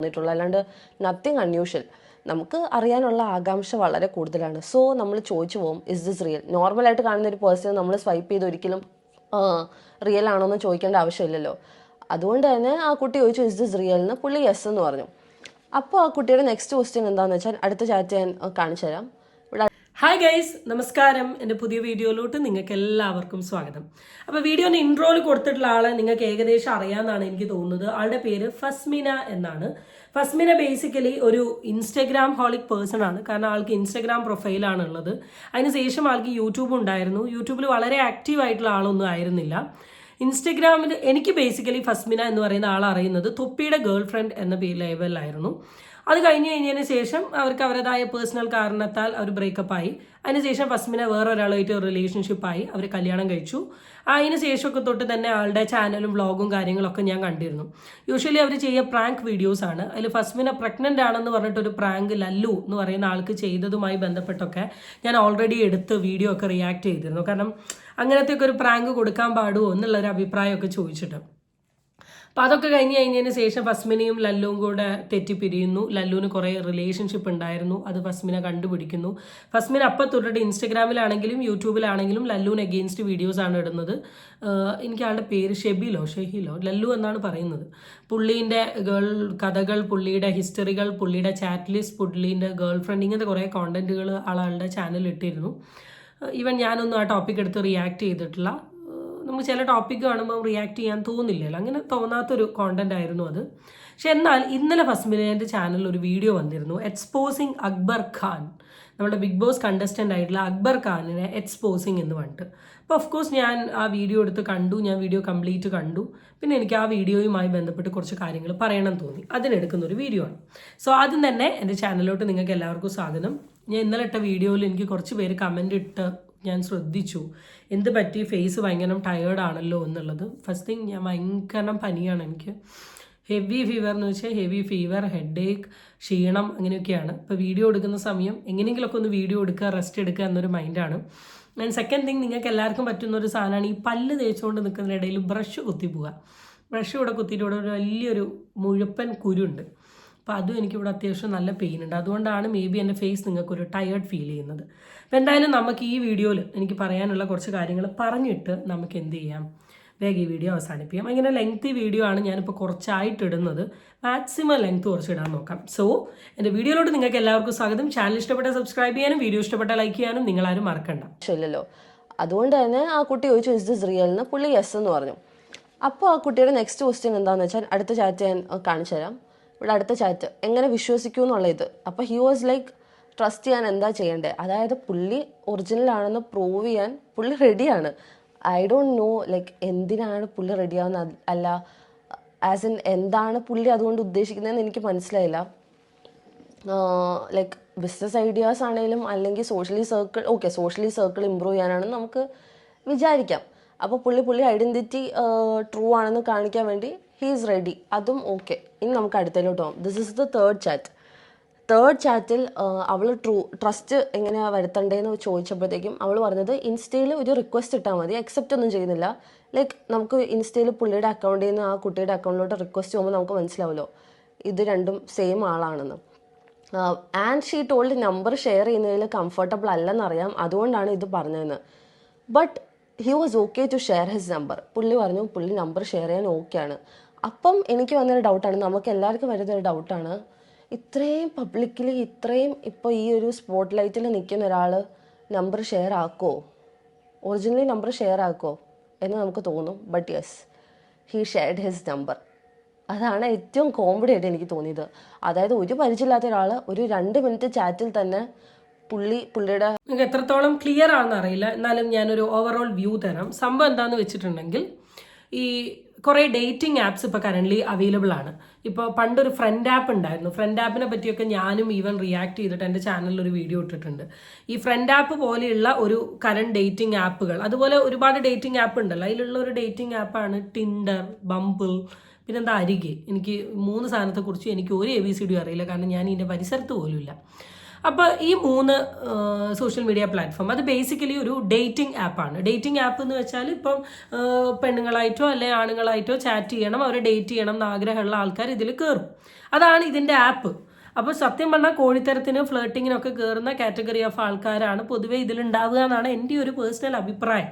തോന്നിയിട്ടുള്ളൂ അല്ലാണ്ട് nothing unusual നമുക്ക് അറിയാനുള്ള ആകാംക്ഷ വളരെ കൂടുതലാണ്. സോ നമ്മൾ ചോദിച്ചു പോകും ഇസ് ദിസ് റിയൽ നോർമലായിട്ട് കാണുന്ന ഒരു പേഴ്സൺ നമ്മൾ സ്വൈപ്പ് ചെയ്ത് ഒരിക്കലും റിയൽ ആണോ എന്ന് ചോദിക്കേണ്ട ആവശ്യമില്ലല്ലോ. അതുകൊണ്ട് തന്നെ ആ കുട്ടി ചോദിച്ചു ഇസ് ദിസ് റിയൽ എന്ന് പുള്ളി യെസ് എന്ന് പറഞ്ഞു. അപ്പോൾ ആ കുട്ടിയുടെ നെക്സ്റ്റ് ക്വസ്റ്റ്യൻ എന്താണെന്ന് വെച്ചാൽ അടുത്ത ചാറ്റ് ഞാൻ കാണിച്ചു തരാം ഹായ് ഗൈസ് നമസ്കാരം. എന്റെ പുതിയ വീഡിയോയിലോട്ട് നിങ്ങൾക്ക് എല്ലാവർക്കും സ്വാഗതം അപ്പോൾ വീഡിയോന് ഇൻട്രോയിൽ കൊടുത്തിട്ടുള്ള ആളെ നിങ്ങൾക്ക് ഏകദേശം അറിയാമെന്നാണ് എനിക്ക് തോന്നുന്നത്. ആളുടെ പേര് ഫസ്മിന എന്നാണ്. ഫസ്മിന ബേസിക്കലി ഒരു ഇൻസ്റ്റഗ്രാം ഹോളിക് പേഴ്സൺ ആണ്. കാരണം ആൾക്ക് ഇൻസ്റ്റഗ്രാം പ്രൊഫൈലാണ് ഉള്ളത്. അതിനുശേഷം ആൾക്ക് യൂട്യൂബ് ഉണ്ടായിരുന്നു. യൂട്യൂബിൽ വളരെ ആക്റ്റീവ് ആയിട്ടുള്ള ആളൊന്നും ആയിരുന്നില്ല. ഇൻസ്റ്റഗ്രാമിൽ എനിക്ക് ബേസിക്കലി ഫസ്മിന എന്ന് പറയുന്ന ആൾ അറിയുന്നത്. തൊപ്പിയുടെ ഗേൾ ഫ്രണ്ട് എന്ന പേര് ലേബലിലായിരുന്നു അത് കഴിഞ്ഞ് കഴിഞ്ഞതിന് ശേഷം അവർക്ക് അവരുടേതായ പേഴ്സണൽ കാരണത്താൽ അവർ ബ്രേക്കപ്പ് ആയി. അതിനുശേഷം ഫസ്മിന വേറെ ഒരാളായിട്ട് റിലേഷൻഷിപ്പ് ആയി. അവർ കല്യാണം കഴിച്ചു. അതിന് ശേഷമൊക്കെ തൊട്ട് തന്നെ ആളുടെ ചാനലും വ്ളോഗും കാര്യങ്ങളൊക്കെ ഞാൻ കണ്ടിരുന്നു. യൂഷ്വലി അവർ ചെയ്യുക പ്രാങ്ക് വീഡിയോസ് ആണ്. അതിൽ ഫസ്മിന പ്രഗ്നന്റ് ആണെന്ന് പറഞ്ഞിട്ട് ഒരു പ്രാങ്ക് ലല്ലു എന്ന് പറയുന്ന ആൾക്ക് ചെയ്തതുമായി ബന്ധപ്പെട്ടൊക്കെ ഞാൻ ഓൾറെഡി എടുത്ത് വീഡിയോ ഒക്കെ റിയാക്ട് ചെയ്തിരുന്നു. കാരണം അങ്ങനത്തെ ഒക്കെ ഒരു പ്രാങ്ക് കൊടുക്കാൻ പാടുമോ എന്നുള്ളൊരു അഭിപ്രായമൊക്കെ ചോദിച്ചിട്ട്. അപ്പോൾ അതൊക്കെ കഴിഞ്ഞ് കഴിഞ്ഞതിന് ശേഷം ഫസ്മിനയും ലല്ലുവും കൂടെ തെറ്റിപ്പിരിയുന്നു. ലല്ലുവിന് കുറേ റിലേഷൻഷിപ്പ് ഉണ്ടായിരുന്നു. അത് ഫസ്മിന കണ്ടുപിടിക്കുന്നു. ഫസ്മിന അപ്പം തൊട്ടിട്ട് ഇൻസ്റ്റഗ്രാമിലാണെങ്കിലും യൂട്യൂബിലാണെങ്കിലും ലല്ലുവിന് അഗെയിൻസ്റ്റ് വീഡിയോസ് ആണ് ഇടുന്നത്. എനിക്ക് ആളുടെ പേര് ഷെബിലോ ഷെഹിലോ ലല്ലു എന്നാണ് പറയുന്നത്. പുള്ളീന്റെ ഗേൾ കഥകൾ പുള്ളിയുടെ ഹിസ്റ്ററികൾ പുള്ളിയുടെ ചാറ്റ് ലിസ്റ്റ് പുള്ളീന്റെ ഗേൾ ഫ്രണ്ട് ഇങ്ങനത്തെ കുറേ കോണ്ടന്റുകൾ ആളുടെ ചാനലിൽ ഇട്ടിരുന്നു. ഈവൻ ഞാനൊന്നും ആ ടോപ്പിക് എടുത്ത് റിയാക്ട് ചെയ്തിട്ടില്ല. നമുക്ക് ചില ടോപ്പിക് കാണുമ്പോൾ റിയാക്ട് ചെയ്യാൻ തോന്നില്ലല്ലോ. അങ്ങനെ തോന്നാത്തൊരു കോണ്ടന്റ് ആയിരുന്നു അത്. പക്ഷെ എന്നാൽ ഇന്നലെ ഫസ്മിലേന്റെ ചാനലിൽ ഒരു വീഡിയോ വന്നിരുന്നു. എക്സ്പോസിങ് അക്ബർ ഖാൻ നമ്മുടെ ബിഗ് ബോസ് കണ്ടസ്റ്റന്റ് ആയിട്ടുള്ള അക്ബർ ഖാനിനെ എക്സ്പോസിങ് എന്ന് പറഞ്ഞിട്ട്. അപ്പോൾ ഓഫ് കോഴ്സ് ഞാൻ ആ വീഡിയോ എടുത്ത് കണ്ടു. ഞാൻ വീഡിയോ കംപ്ലീറ്റ് കണ്ടു. പിന്നെ എനിക്ക് ആ വീഡിയോയുമായി ബന്ധപ്പെട്ട് കുറച്ച് കാര്യങ്ങൾ പറയണം തോന്നി. അതിനെടുക്കുന്ന ഒരു വീഡിയോ ആണ്. സോ ആദ്യം തന്നെ എന്റെ ചാനലിലോട്ട് നിങ്ങൾക്ക് എല്ലാവർക്കും സ്വാഗതം. ഞാൻ ഇന്നലെ ഇട്ട വീഡിയോയിൽ എനിക്ക് കുറച്ച് പേര് കമന്റ് ഇട്ട് ഞാൻ ശ്രദ്ധിച്ചു. എന്ത് പറ്റി? ഫേസ് ഭയങ്കര ടയേർഡ് ആണല്ലോ എന്നുള്ളത്. ഫസ്റ്റ് തിങ് ഞാൻ ഭയങ്കര പനിയാണ് എനിക്ക്. ഹെവി ഫീവർ എന്ന് വെച്ചാൽ ഹെവി ഫീവർ ഹെഡ് ഏക്ക് ക്ഷീണം അങ്ങനെയൊക്കെയാണ്. ഇപ്പോൾ വീഡിയോ എടുക്കുന്ന സമയം എങ്ങനെയെങ്കിലുമൊക്കെ ഒന്ന് വീഡിയോ എടുക്കുക റെസ്റ്റ് എടുക്കുക എന്നൊരു മൈൻഡാണ് ആൻഡ് സെക്കൻഡ് തിങ് നിങ്ങൾക്ക് എല്ലാവർക്കും പറ്റുന്ന ഒരു സാധനമാണ് ഈ പല്ല് തേച്ചുകൊണ്ട് നിൽക്കുന്നതിനിടയിൽ ബ്രഷ് കുത്തി പോവുക. ബ്രഷ് ഇവിടെ കുത്തിയിട്ട് ഇവിടെ ഒരു വലിയൊരു മുഴുപ്പൻ കുരുണ്ട്. അപ്പോൾ അതും എനിക്കിവിടെ അത്യാവശ്യം നല്ല പെയിൻ ഉണ്ട്. അതുകൊണ്ടാണ് മേ ബി എന്റെ ഫേസ് നിങ്ങൾക്കൊരു ടയേർഡ് ഫീൽ ചെയ്യുന്നത്. അപ്പോൾ എന്തായാലും നമുക്ക് ഈ വീഡിയോയിൽ എനിക്ക് പറയാനുള്ള കുറച്ച് കാര്യങ്ങൾ പറഞ്ഞിട്ട് നമുക്ക് എന്ത് ചെയ്യാം? വേഗം ഈ വീഡിയോ അവസാനിപ്പിക്കാം. അങ്ങനെ ലെങ്തി വീഡിയോ ആണ് ഞാനിപ്പോൾ കുറച്ചായിട്ട് ഇടുന്നത്. മാക്സിമം കുറച്ച് ഇടാൻ നോക്കാം. സോ എന്റെ വീഡിയോയിലോട്ട് നിങ്ങൾക്ക് എല്ലാവർക്കും സ്വാഗതം. ചാനൽ ഇഷ്ടപ്പെട്ട സബ്സ്ക്രൈബ് ചെയ്യാനും വീഡിയോ ഇഷ്ടപ്പെട്ട ലൈക്ക് ചെയ്യാനും നിങ്ങളാരും മറക്കണ്ട. ആവശ്യമില്ലല്ലോ അതുകൊണ്ട് തന്നെ ആ കുട്ടി ചോദിച്ചു ഇസ് ദിസ് റിയൽ എന്ന് പുള്ളി യെസ് എന്ന് പറഞ്ഞു. അപ്പോൾ ആ കുട്ടിയുടെ നെക്സ്റ്റ് ക്വസ്റ്റ്യൻ എന്താണെന്ന് വെച്ചാൽ അടുത്ത ചാറ്റ് ഞാൻ കാണിച്ചു തരാം ഇവിടെ അടുത്ത ചാറ്റ് എങ്ങനെ വിശ്വസിക്കൂ എന്നുള്ള ഇത് അപ്പോൾ ഹി വാസ് ലൈക്ക് ട്രസ്റ്റ് ചെയ്യാൻ എന്താ ചെയ്യേണ്ടത് അതായത് പുള്ളി ഒറിജിനൽ ആണെന്ന് പ്രൂവ് ചെയ്യാൻ പുള്ളി റെഡിയാണ് ഐ ഡോണ്ട് നോ ലൈക്ക് എന്തിനാണ് പുള്ളി റെഡിയാവുന്ന അല്ല ആസ് ഇൻ എന്താണ് പുള്ളി അതുകൊണ്ട് ഉദ്ദേശിക്കുന്നതെന്ന് എനിക്ക് മനസ്സിലായില്ല. ലൈക്ക് ബിസിനസ് ഐഡിയാസ് ആണെങ്കിലും അല്ലെങ്കിൽ socially circle okay socially circle improve ചെയ്യാനാണെന്ന് നമുക്ക് വിചാരിക്കാം. അപ്പോൾ പുള്ളി പുള്ളി ഐഡന്റിറ്റി ട്രൂ ആണെന്ന് കാണിക്കാൻ വേണ്ടി ഹീ ഈസ് റെഡി അതും ഓക്കെ ഇനി നമുക്ക് അടുത്തതിലോട്ട് പോകാം this is the third chat third ചാറ്റിൽ അവൾ ട്രൂ ട്രസ്റ്റ് എങ്ങനെയാണ് വരുത്തണ്ടേന്ന് ചോദിച്ചപ്പോഴത്തേക്കും അവൾ പറഞ്ഞത് ഇൻസ്റ്റയിൽ ഒരു റിക്വസ്റ്റ് ഇട്ടാൽ മതി അക്സെപ്റ്റ് ഒന്നും ചെയ്യുന്നില്ല. ലൈക്ക് നമുക്ക് ഇൻസ്റ്റയിൽ പുള്ളിയുടെ അക്കൗണ്ടിൽ നിന്ന് ആ കുട്ടിയുടെ അക്കൗണ്ടിലോട്ട് റിക്വസ്റ്റ് പോകുമ്പോൾ നമുക്ക് മനസ്സിലാവുമല്ലോ ഇത് രണ്ടും സെയിം ആളാണെന്ന്. And she told number share ചെയ്യുന്നതിൽ കംഫർട്ടബിൾ അല്ലെന്നറിയാം അതുകൊണ്ടാണ് ഇത് പറഞ്ഞതെന്ന്. But he was okay to share his number പുള്ളി പറഞ്ഞു പുള്ളി നമ്പർ ഷെയർ ചെയ്യാൻ ഓക്കെയാണ് അപ്പം എനിക്ക് വന്നൊരു ഡൗട്ടാണ് നമുക്ക് എല്ലാവർക്കും വരുന്നൊരു ഡൗട്ടാണ് ഇത്രയും പബ്ലിക്കിൽ ഇത്രയും ഇപ്പോൾ ഈ ഒരു സ്പോട്ട് ലൈറ്റിൽ നിൽക്കുന്ന ഒരാൾ നമ്പർ ഷെയർ ആക്കുമോ ഒറിജിനലി നമ്പർ ഷെയർ ആക്കുമോ എന്ന് നമുക്ക് തോന്നും. But yes he shared his number അതാണ് ഏറ്റവും കോമഡി ആയിട്ട് എനിക്ക് തോന്നിയത്. അതായത് ഒരു പരിചയമില്ലാത്ത ഒരാൾ ഒരു രണ്ട് മിനിറ്റ് ചാറ്റിൽ തന്നെ പുള്ളി പുള്ളിയുടെ നിങ്ങൾക്ക് എത്രത്തോളം ക്ലിയർ ആണെന്ന് അറിയില്ല. എന്നാലും ഞാനൊരു ഓവറോൾ വ്യൂ തരാം. സംഭവം എന്താണെന്ന് വെച്ചിട്ടുണ്ടെങ്കിൽ ഈ കുറേ ഡേറ്റിംഗ് ആപ്സ് ഇപ്പോൾ കറന്റ്ലി അവൈലബിൾ ആണ്. ഇപ്പോൾ പണ്ടൊരു ഫ്രണ്ട് ആപ്പ് ഉണ്ടായിരുന്നു. ഫ്രണ്ട് ആപ്പിനെ പറ്റിയൊക്കെ ഞാനും ഈവൻ റിയാക്ട് ചെയ്തിട്ട് എന്റെ ചാനലിൽ ഒരു വീഡിയോ ഇട്ടിട്ടുണ്ട്. ഈ ഫ്രണ്ട് ആപ്പ് പോലെയുള്ള ഒരു കറണ്ട് ഡേറ്റിംഗ് ആപ്പുകൾ അതുപോലെ ഒരുപാട് ഡേറ്റിംഗ് ആപ്പ് ഉണ്ടല്ലോ. അതിലുള്ള ഒരു ഡേറ്റിംഗ് ആപ്പാണ് ടിൻഡർ ബംബിൾ പിന്നെന്താ അരികെ. എനിക്ക് മൂന്ന് സാധനത്തെക്കുറിച്ച് എനിക്ക് ഒരു എ ബി സി ഡി അറിയില്ല. കാരണം ഞാൻ ഇതിന്റെ പരിസരത്ത് പോലുമില്ല അപ്പോൾ ഈ മൂന്ന് സോഷ്യൽ മീഡിയ പ്ലാറ്റ്ഫോം അത് ബേസിക്കലി ഒരു ഡേറ്റിംഗ് ആപ്പാണ് ഡേറ്റിംഗ് ആപ്പ് എന്ന് വെച്ചാൽ ഇപ്പം പെണ്ണുങ്ങളായിട്ടോ അല്ലെ ആണുങ്ങളായിട്ടോ ചാറ്റ് ചെയ്യണം അവരെ ഡേറ്റ് ചെയ്യണം എന്ന് ആഗ്രഹമുള്ള ആൾക്കാർ ഇതിൽ കയറും അതാണ് ഇതിന്റെ ആപ്പ് അപ്പോൾ സത്യം പറഞ്ഞാൽ കോഴിത്തരത്തിനും ഫ്ലേട്ടിങ്ങിനൊക്കെ കയറുന്ന കാറ്റഗറി ഓഫ് ആൾക്കാരാണ് പൊതുവേ ഇതിലുണ്ടാവുക എന്നാണ് എന്റെ ഒരു പേഴ്സണൽ അഭിപ്രായം.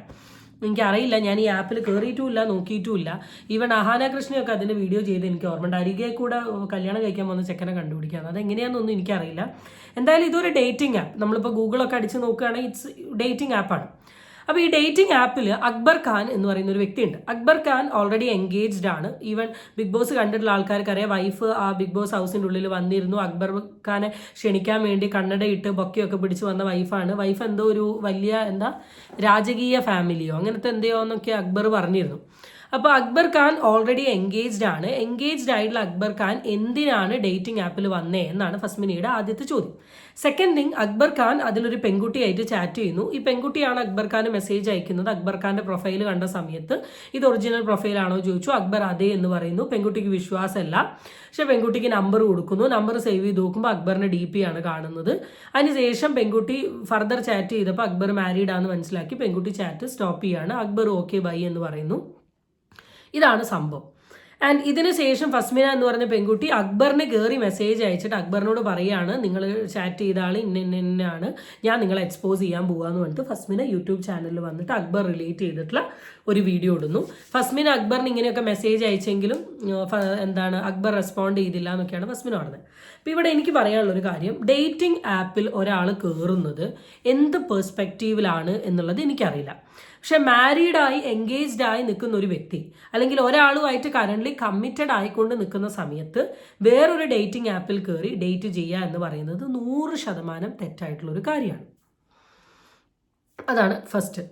എനിക്കറിയില്ല ഞാൻ ഈ ആപ്പിൽ കയറിയിട്ടുമില്ല നോക്കിയിട്ടുമില്ല. ഈവൻ അഹാന കൃഷ്ണയൊക്കെ അതിന്റെ വീഡിയോ ചെയ്ത് എനിക്ക് ഓർമ്മയുണ്ട്. അരികെ കൂടെ കല്യാണം കഴിക്കാൻ വന്ന ചെക്കനെ കണ്ടുപിടിക്കാന്ന്. അതെങ്ങനെയാണെന്നൊന്നും എനിക്കറിയില്ല. എന്തായാലും ഇതൊരു ഡേറ്റിംഗ് ആപ്പ് നമ്മളിപ്പോൾ ഗൂഗിളൊക്കെ അടിച്ച് നോക്കുകയാണെങ്കിൽ ഇറ്റ്സ് ഡേറ്റിംഗ് ആപ്പാണ് അപ്പോൾ ഈ ഡേറ്റിംഗ് ആപ്പിൽ അക്ബർ ഖാൻ എന്ന് പറയുന്ന ഒരു വ്യക്തിയുണ്ട്. അക്ബർ ഖാൻ ഓൾറെഡി എൻഗേജ്ഡ് ആണ്. ഈവൻ ബിഗ് ബോസ് കണ്ടിട്ടുള്ള ആൾക്കാർക്ക് അറിയാം. വൈഫ് ആ ബിഗ് ബോസ് ഹൗസിന്റെ ഉള്ളിൽ വന്നിരുന്നു. അക്ബർ ഖാനെ ക്ഷണിക്കാൻ വേണ്ടി കണ്ണടയിട്ട് ബൊക്കെയൊക്കെ പിടിച്ച് വന്ന വൈഫാണ് വൈഫ് എന്തോ ഒരു വലിയ എന്താ രാജകീയ ഫാമിലിയോ അങ്ങനത്തെ എന്തെയോ എന്നൊക്കെ അക്ബർ പറഞ്ഞിരുന്നു. അപ്പോൾ അക്ബർ ഖാൻ ഓൾറെഡി എൻഗേജ്ഡ് ആണ്. എൻഗേജ്ഡ് ആയിട്ടുള്ള അക്ബർ ഖാൻ എന്തിനാണ് ഡേറ്റിംഗ് ആപ്പിൽ വന്നേ എന്നാണ് ഫസ്മിനിയുടെ ആദ്യത്തെ ചോദ്യം. സെക്കൻഡ് തിങ് അക്ബർ ഖാൻ അതിലൊരു പെൺകുട്ടിയായിട്ട് ചാറ്റ് ചെയ്യുന്നു. ഈ പെൺകുട്ടിയാണ് അക്ബർ ഖാന് മെസ്സേജ് അയക്കുന്നത്. അക്ബർ ഖാന്റെ പ്രൊഫൈൽ കണ്ട സമയത്ത് ഇത് ഒറിജിനൽ പ്രൊഫൈലാണോ ചോദിച്ചു. അക്ബർ അതെ എന്ന് പറയുന്നു. പെൺകുട്ടിക്ക് വിശ്വാസമല്ല. പക്ഷെ പെൺകുട്ടിക്ക് നമ്പർ കൊടുക്കുന്നു. നമ്പർ സേവ് ചെയ്ത് നോക്കുമ്പോൾ അക്ബറിന്റെ ഡി പി ആണ് കാണുന്നത്. അതിനുശേഷം പെൺകുട്ടി ഫർദർ ചാറ്റ് ചെയ്തപ്പോൾ അക്ബർ മാരീഡ് ആണെന്ന് മനസ്സിലാക്കി. പെൺകുട്ടി ചാറ്റ് സ്റ്റോപ്പ് ചെയ്യാണ്. അക്ബർ ഓക്കെ ബൈ എന്ന് പറയുന്നു. ഇതാണ് സംഭവം. ആൻഡ് ഇതിന് ശേഷം ഫസ്മിന എന്ന് പറഞ്ഞ പെൺകുട്ടി അക്ബറിന് കയറി മെസ്സേജ് അയച്ചിട്ട് അക്ബറിനോട് പറയാണ് നിങ്ങൾ ചാറ്റ് ചെയ്ത ആൾ ഇന്ന ഇന്നാണ് ഞാൻ നിങ്ങളെ എക്സ്പോസ് ചെയ്യാൻ പോകാന്ന് പറഞ്ഞിട്ട് ഫസ്മിന യൂട്യൂബ് ചാനലിൽ വന്നിട്ട് അക്ബർ റിലേറ്റ് ചെയ്തിട്ടുള്ള ഒരു വീഡിയോ ഇടുന്നു. ഫസ്മിന അക്ബറിന് ഇങ്ങനെയൊക്കെ മെസ്സേജ് അയച്ചെങ്കിലും എന്താണ് അക്ബർ റെസ്പോണ്ട് ചെയ്തില്ല എന്നൊക്കെയാണ് ഫസ്മിന പറഞ്ഞത്. അപ്പോൾ ഇവിടെ എനിക്ക് പറയാനുള്ള ഒരു കാര്യം ഡേറ്റിംഗ് ആപ്പിൽ ഒരാൾ കയറുന്നത് എന്ത് പെർസ്പെക്റ്റീവിലാണ് എന്നുള്ളത് എനിക്കറിയില്ല. പക്ഷെ മാരീഡായി എൻഗേജ്ഡ് ആയി നിൽക്കുന്ന ഒരു വ്യക്തി അല്ലെങ്കിൽ ഒരാളുമായിട്ട് കറന്റ്ലി കമ്മിറ്റഡ് ആയിക്കൊണ്ട് നിൽക്കുന്ന സമയത്ത് വേറൊരു ഡേറ്റിംഗ് ആപ്പിൽ കയറി ഡേറ്റ് ചെയ്യുക എന്ന് പറയുന്നത് നൂറ് ശതമാനം തെറ്റായിട്ടുള്ളൊരു കാര്യമാണ്. അതാണ് ഫസ്റ്റ്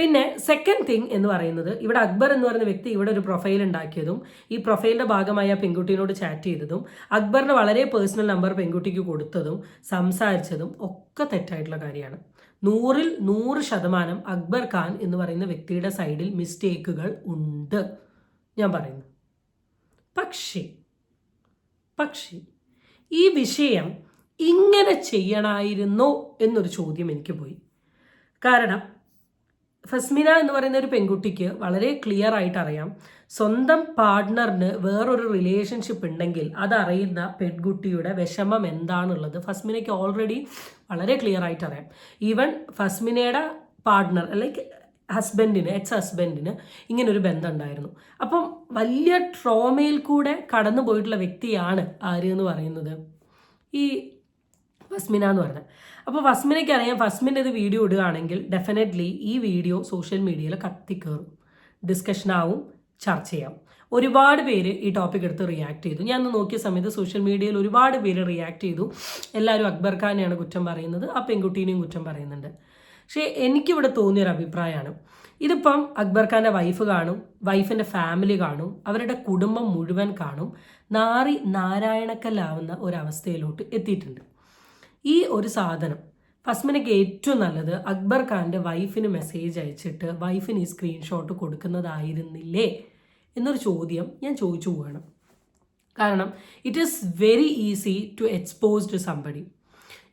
പിന്നെ സെക്കൻഡ് തിങ് എന്ന് പറയുന്നത് ഇവിടെ അക്ബർ എന്ന് പറയുന്ന വ്യക്തി ഇവിടെ ഒരു പ്രൊഫൈൽ ഉണ്ടാക്കിയതും ഈ പ്രൊഫൈലിന്റെ ഭാഗമായി ആ പെൺകുട്ടീനോട് ചാറ്റ് ചെയ്തതും അക്ബറിന്റെ വളരെ പേഴ്സണൽ നമ്പർ പെൺകുട്ടിക്ക് കൊടുത്തതും സംസാരിച്ചതും ഒക്കെ തെറ്റായിട്ടുള്ള കാര്യമാണ്. നൂറിൽ നൂറ് ശതമാനം അക്ബർ ഖാൻ എന്ന് പറയുന്ന വ്യക്തിയുടെ സൈഡിൽ മിസ്റ്റേക്കുകൾ ഉണ്ട്. ഞാൻ പറയുന്നു. പക്ഷേ പക്ഷേ ഈ വിഷയം ഇങ്ങനെ ചെയ്യണമായിരുന്നോ എന്നൊരു ചോദ്യം എനിക്ക് പോയി. കാരണം ഫസ്മിന എന്ന് പറയുന്ന ഒരു പെൺകുട്ടിക്ക് വളരെ ക്ലിയർ ആയിട്ട് അറിയാം. സ്വന്തം പാർട്ട്ണറിന് വേറൊരു റിലേഷൻഷിപ്പ് ഉണ്ടെങ്കിൽ അതറിയുന്ന പെൺകുട്ടിയുടെ വിഷമം എന്താണുള്ളത് ഫസ്മിനയ്ക്ക് ഓൾറെഡി വളരെ ക്ലിയർ ആയിട്ട് അറിയാം. ഈവൻ ഫസ്മിനയുടെ പാർട്ട്ണർ ലൈക്ക് ഹസ്ബൻഡിന് എക്സ് ഹസ്ബൻഡിന് ഇങ്ങനൊരു ബന്ധം ഉണ്ടായിരുന്നു അപ്പം വലിയ ട്രോമയിൽ കൂടെ കടന്നു പോയിട്ടുള്ള വ്യക്തിയാണ് ആര് എന്ന് പറയുന്നത്? ഈ ഫസ്മിന എന്ന് പറഞ്ഞത് അപ്പോൾ ഫസ്മിനയ്ക്ക് അറിയാം ഫസ്മിന്റെ ഇത് വീഡിയോ ഇടുകയാണെങ്കിൽ ഡെഫിനറ്റ്ലി ഈ വീഡിയോ സോഷ്യൽ മീഡിയയിൽ കത്തിക്കയറും ചർച്ച ചെയ്യാം. ഒരുപാട് പേര് ഈ ടോപ്പിക് എടുത്ത് റിയാക്ട് ചെയ്തു. ഞാൻ നോക്കിയ സമയത്ത് സോഷ്യൽ മീഡിയയിൽ ഒരുപാട് പേര് റിയാക്ട് ചെയ്തു. എല്ലാവരും അക്ബർ ഖാനെയാണ് കുറ്റം പറയുന്നത് ആ പെൺകുട്ടീനെയും കുറ്റം പറയുന്നുണ്ട്. പക്ഷേ എനിക്കിവിടെ തോന്നിയൊരു അഭിപ്രായമാണ്. ഇതിപ്പം അക്ബർ ഖാന്റെ വൈഫ് കാണും വൈഫിന്റെ ഫാമിലി കാണും അവരുടെ കുടുംബം മുഴുവൻ കാണും നാറി നാരായണക്കല്ലാവുന്ന ഒരവസ്ഥയിലോട്ട് എത്തിയിട്ടുണ്ട്. ഈ ഒരു സാധനം. ഫസ്മിനയ്ക്ക് ഏറ്റവും നല്ലത് അക്ബർ ഖാന്റെ വൈഫിന് മെസ്സേജ് അയച്ചിട്ട് വൈഫിന് ഈ സ്ക്രീൻഷോട്ട് കൊടുക്കുന്നതായിരുന്നില്ലേ? എന്നൊരു ചോദ്യം ഞാൻ ചോദിച്ചു പോവാണ്. കാരണം it is very easy to expose to somebody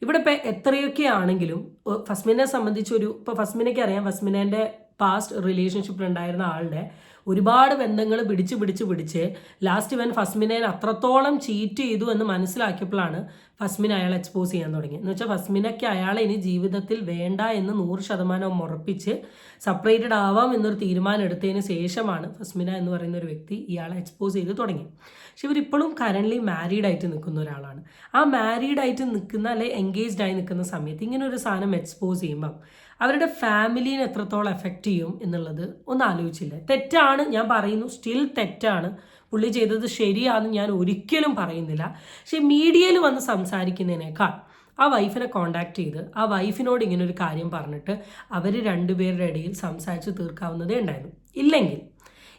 ഇവിടെ ഇപ്പം എത്രയൊക്കെ ആണെങ്കിലും ഫസ്മിനെ സംബന്ധിച്ചൊരു ഇപ്പോൾ ഫസ്മിനയ്ക്ക് അറിയാം ഫസ്മിനേന്റെ പാസ്റ്റ് റിലേഷൻഷിപ്പിലുണ്ടായിരുന്ന ആളുടെ ഒരുപാട് ബന്ധങ്ങൾ പിടിച്ച് പിടിച്ച് പിടിച്ച് ലാസ്റ്റ് ഇവൻ ഫസ്മിനെ അത്രത്തോളം ചീറ്റ് ചെയ്തു എന്ന് മനസ്സിലാക്കിയപ്പോഴാണ് ഫസ്മിനെ അയാൾ എക്സ്പോസ് ചെയ്യാൻ തുടങ്ങി എന്ന് വെച്ചാൽ ഫസ്മിനയ്ക്ക് അയാളെ ഇനി ജീവിതത്തിൽ വേണ്ട എന്ന് നൂറ് ശതമാനം ഉറപ്പിച്ച് സെപ്പറേറ്റഡ് ആവാം എന്നൊരു തീരുമാനം എടുത്തതിന് ശേഷമാണ് ഫസ്മിന എന്ന് പറയുന്ന ഒരു വ്യക്തി ഇയാളെ എക്സ്പോസ് ചെയ്ത് തുടങ്ങി. പക്ഷെ ഇവരിപ്പോഴും കറന്റ്ലി മാരീഡ് ആയിട്ട് നിൽക്കുന്ന ഒരാളാണ്. ആ മാരീഡ് ആയിട്ട് നിൽക്കുന്ന അല്ലെ എൻഗേജ്ഡ് ആയി നിൽക്കുന്ന സമയത്ത് ഇങ്ങനെ ഒരു സാധനം എക്സ്പോസ് ചെയ്യുമ്പം അവരുടെ ഫാമിലീനെ എത്രത്തോളം എഫക്റ്റ് ചെയ്യും എന്നുള്ളത് ഒന്ന് ആലോചിച്ചില്ല. തെറ്റാണ് ഞാൻ പറയുന്നു സ്റ്റിൽ തെറ്റാണ്. പുള്ളി ചെയ്തത് ശരിയാണെന്ന് ഞാൻ ഒരിക്കലും പറയുന്നില്ല. പക്ഷെ മീഡിയയിൽ വന്ന് സംസാരിക്കുന്നതിനേക്കാൾ ആ വൈഫിനെ കോണ്ടാക്ട് ചെയ്ത് ആ വൈഫിനോട് ഇങ്ങനെ ഒരു കാര്യം പറഞ്ഞിട്ട് അവർ രണ്ടുപേരുടെ ഇടയിൽ സംസാരിച്ച് തീർക്കാവുന്നതേ ഉണ്ടായിരുന്നു. ഇല്ലെങ്കിൽ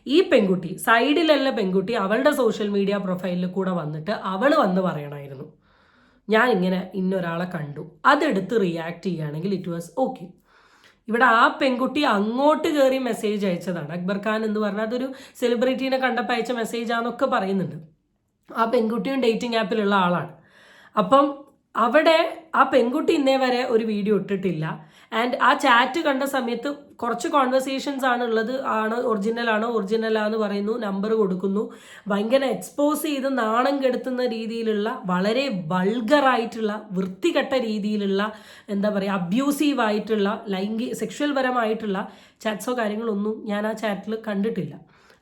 ഈ പെൺകുട്ടി സൈഡിലുള്ള പെൺകുട്ടി അവളുടെ സോഷ്യൽ മീഡിയ പ്രൊഫൈലിൽ കൂടെ വന്നിട്ട് അവൾ വന്ന് പറയണമായിരുന്നു ഞാൻ ഇങ്ങനെ ഇന്നൊരാളെ കണ്ടു. അതെടുത്ത് റിയാക്ട് ചെയ്യുകയാണെങ്കിൽ ഇറ്റ് വാസ് ഓക്കെ ഇവിടെ ആ പെൺകുട്ടി അങ്ങോട്ട് കയറി മെസ്സേജ് അയച്ചതാണ്. അക്ബർ ഖാൻ എന്ന് പറഞ്ഞാൽ അതൊരു സെലിബ്രിറ്റീനെ കണ്ടപ്പോൾ അയച്ച മെസ്സേജ് ആണെന്നൊക്കെ പറയുന്നുണ്ട്. ആ പെൺകുട്ടിയും ഡേറ്റിംഗ് ആപ്പിലുള്ള ആളാണ്. അപ്പം അവിടെ ആ പെൺകുട്ടി ഇന്നേ വരെ ഒരു വീഡിയോ ഇട്ടിട്ടില്ല. ആൻഡ് ആ ചാറ്റ് കണ്ട സമയത്ത് കുറച്ച് കോൺവെർസേഷൻസ് ആണ് ഉള്ളത് ആണ് ഒറിജിനൽ ആണോ ഒറിജിനൽ ആണെന്ന് പറയുന്നു നമ്പർ കൊടുക്കുന്നു. ഭയങ്കര എക്സ്പോസ് ചെയ്ത് നാണം കെടുത്തുന്ന രീതിയിലുള്ള വളരെ വൾഗറായിട്ടുള്ള വൃത്തികെട്ട രീതിയിലുള്ള എന്താ പറയുക അബ്യൂസീവ് ആയിട്ടുള്ള ലൈംഗിക സെക്ഷൽ പരമായിട്ടുള്ള ചാറ്റ്സോ കാര്യങ്ങളൊന്നും ഞാൻ ആ ചാറ്റിൽ കണ്ടിട്ടില്ല.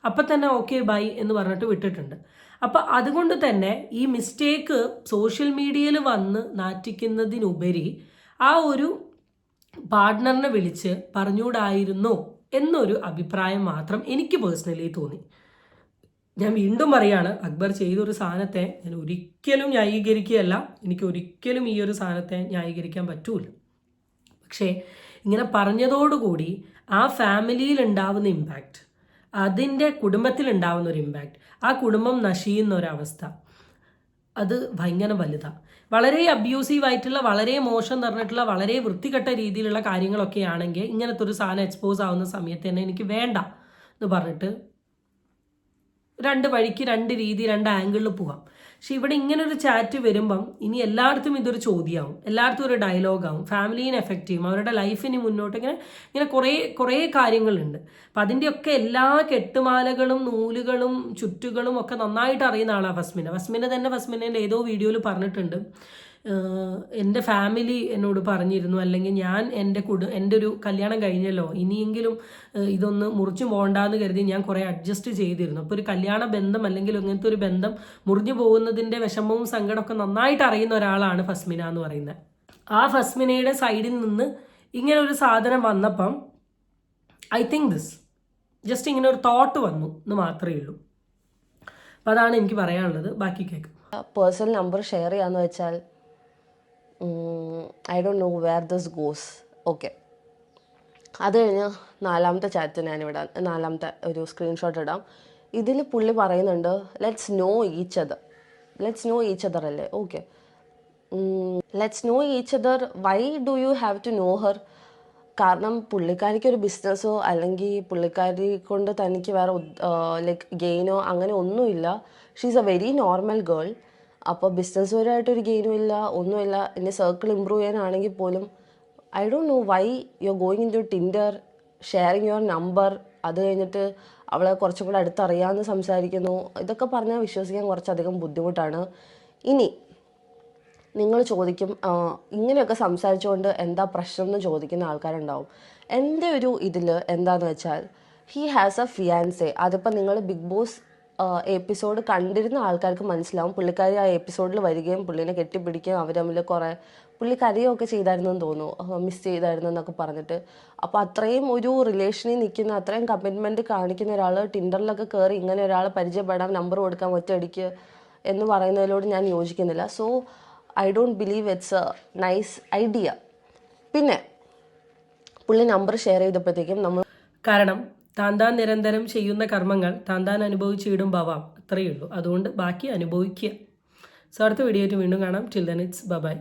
അപ്പം തന്നെ ഓക്കെ ബൈ എന്ന് പറഞ്ഞിട്ട് വിട്ടിട്ടുണ്ട്. അപ്പം അതുകൊണ്ട് തന്നെ ഈ മിസ്റ്റേക്ക് സോഷ്യൽ മീഡിയയിൽ വന്ന് നാറ്റിക്കുന്നതിനുപരി ആ ഒരു പാർട്ട്ണറിനെ വിളിച്ച് പറഞ്ഞുകൂടായിരുന്നു എന്നൊരു അഭിപ്രായം മാത്രം എനിക്ക് പേഴ്സണലി തോന്നി. ഞാൻ വീണ്ടും പറയാണ് അക്ബർ ചെയ്തൊരു സാധനത്തെ ഞാൻ ഒരിക്കലും ന്യായീകരിക്കുകയല്ല. എനിക്ക് ഒരിക്കലും ഈ ഒരു സാധനത്തെ ന്യായീകരിക്കാൻ പറ്റൂല. പക്ഷേ ഇങ്ങനെ പറഞ്ഞതോടുകൂടി ആ ഫാമിലിയിൽ ഉണ്ടാവുന്ന ഇമ്പാക്റ്റ് അതിന്റെ കുടുംബത്തിൽ ഉണ്ടാവുന്ന ഒരു ഇമ്പാക്റ്റ് ആ കുടുംബം നശിയുന്ന ഒരവസ്ഥ അത് ഭയങ്കര വലുതാണ് വളരെ അബ്യൂസീവ് ആയിട്ടുള്ള വളരെ മോശം പറഞ്ഞിട്ടുള്ള വളരെ വൃത്തികെട്ട രീതിയിലുള്ള കാര്യങ്ങളൊക്കെ ആണെങ്കിൽ ഇങ്ങനത്തെ ഒരു സാധനം എക്സ്പോസ് ആവുന്ന സമയത്ത് തന്നെ എനിക്ക് വേണ്ട എന്ന് പറഞ്ഞിട്ട് രണ്ട് വഴിക്ക് രണ്ട് രീതി രണ്ട് ആംഗിളിൽ പോവാം. പക്ഷെ ഇവിടെ ഒരു ചാറ്റ് വരുമ്പം ഇനി എല്ലായിടത്തും ഇതൊരു ചോദ്യമാവും എല്ലായിടത്തും ഒരു ഡയലോഗാവും ഫാമിലീനെ എഫക്റ്റ് ചെയ്യും. അവരുടെ ലൈഫിന് മുന്നോട്ട് ഇങ്ങനെ ഇങ്ങനെ കുറേ കുറേ കാര്യങ്ങളുണ്ട്. അപ്പം അതിന്റെയൊക്കെ എല്ലാ കെട്ടുമാലകളും നൂലുകളും ചുറ്റുകളും ഒക്കെ നന്നായിട്ട് അറിയുന്ന ആളാണ് ഫസ്മിന ഫസ്മിന തന്നെ ഫസ്മിനേന്റെ ഏതോ വീഡിയോയിൽ പറഞ്ഞിട്ടുണ്ട്. എന്റെ ഫാമിലി എന്നോട് പറഞ്ഞിരുന്നു. അല്ലെങ്കിൽ ഞാൻ എന്റെ കുടു എന്റെ ഒരു കല്യാണം കഴിഞ്ഞല്ലോ. ഇനിയെങ്കിലും ഇതൊന്ന് മുറിച്ചു പോകണ്ടെന്ന് കരുതി ഞാൻ കുറേ അഡ്ജസ്റ്റ് ചെയ്തിരുന്നു. അപ്പോൾ ഒരു കല്യാണ ബന്ധം അല്ലെങ്കിൽ ഇങ്ങനത്തെ ഒരു ബന്ധം മുറിഞ്ഞു പോകുന്നതിന്റെ വിഷമവും സങ്കടമൊക്കെ നന്നായിട്ട് അറിയുന്ന ഒരാളാണ് ഫസ്മിന എന്ന് പറയുന്നത്. ആ ഫസ്മിനയുടെ സൈഡിൽ നിന്ന് ഇങ്ങനെ ഒരു സാധനം വന്നപ്പം ഐ തിങ്ക് ദിസ്. ജസ്റ്റ് ഇങ്ങനെ ഒരു തോട്ട് വന്നു എന്ന് മാത്രമേ ഉള്ളൂ. അപ്പോൾ അതാണ് എനിക്ക് പറയാനുള്ളത്. ബാക്കി കേൾക്കും. പേഴ്സണൽ നമ്പർ ഷെയർ ചെയ്യാന്ന് വെച്ചാൽ I don't know where this goes okay അത് കഴിഞ്ഞ് നാലാമത്തെ ചാറ്റ് ഞാനിവിടാം നാലാമത്തെ ഒരു സ്ക്രീൻഷോട്ട് ഇടാം. ഇതിൽ പുള്ളി പറയുന്നുണ്ട് let's know each other let's know each other അല്ലേ? Okay let's know each other why do you have to know her കാരണം പുള്ളിക്കാരിക്ക് ഒരു ബിസിനസ്സോ അല്ലെങ്കിൽ പുള്ളിക്കാരി കൊണ്ട് തനിക്ക് വേറെ ലൈക്ക് ഗെയിനോ അങ്ങനെ ഒന്നുമില്ല. She's a very normal girl അപ്പോൾ ബിസിനസ് പരമായിട്ടൊരു ഗെയിനും ഇല്ല ഒന്നുമില്ല എന്റെ സർക്കിൾ ഇമ്പ്രൂവ് ചെയ്യാനാണെങ്കിൽ പോലും I don't know why you are going into Tinder sharing your number അത് കഴിഞ്ഞിട്ട് അവളെ കുറച്ചും കൂടെ അടുത്തറിയാമെന്ന് സംസാരിക്കുന്നു. ഇതൊക്കെ പറഞ്ഞാൽ വിശ്വസിക്കാൻ കുറച്ചധികം ബുദ്ധിമുട്ടാണ്. ഇനി നിങ്ങൾ ചോദിക്കും ഇങ്ങനെയൊക്കെ സംസാരിച്ചുകൊണ്ട് എന്താ പ്രശ്നം എന്ന് ചോദിക്കുന്ന ആൾക്കാരുണ്ടാവും. എന്റെ ഒരു ഇതിൽ എന്താന്ന് വെച്ചാൽ ഹി ഹാസ് എ ഫിയാൻസെ അതിപ്പോൾ നിങ്ങൾ ബിഗ് ബോസ് എപ്പിസോഡ് കണ്ടിരുന്ന ആൾക്കാർക്ക് മനസ്സിലാവും. പുള്ളിക്കാരി ആ എപ്പിസോഡിൽ വരികയും പുള്ളിനെ കെട്ടിപ്പിടിക്കുകയും അവർ തമ്മിൽ കുറേ പുള്ളി കരയൊക്കെ ചെയ്തായിരുന്നു എന്ന് തോന്നുന്നു. മിസ് ചെയ്തായിരുന്നു എന്നൊക്കെ പറഞ്ഞിട്ട്. അപ്പോൾ അത്രയും ഒരു റിലേഷനിൽ നിൽക്കുന്ന അത്രയും കമ്മിറ്റ്മെന്റ് കാണിക്കുന്ന ഒരാൾ ടിൻഡറിലൊക്കെ കയറി ഇങ്ങനെ ഒരാൾ പരിചയപ്പെടാം നമ്പർ കൊടുക്കാൻ ഒറ്റയടിക്ക് എന്ന് പറയുന്നതിലോട് ഞാൻ യോജിക്കുന്നില്ല. So I don't believe it's a nice idea പിന്നെ പുള്ളി നമ്പർ ഷെയർ ചെയ്തപ്പോഴത്തേക്കും നമ്മൾ കാരണം താൻ താൻ നിരന്തരം ചെയ്യുന്ന കർമ്മങ്ങൾ താൻ താൻ അനുഭവിച്ചിടും ഭവാം അത്രയേ ഉള്ളൂ. അതുകൊണ്ട് ബാക്കി അനുഭവിക്കുക. സോ അടുത്ത വീഡിയോ വീണ്ടും കാണാം. Till then it's by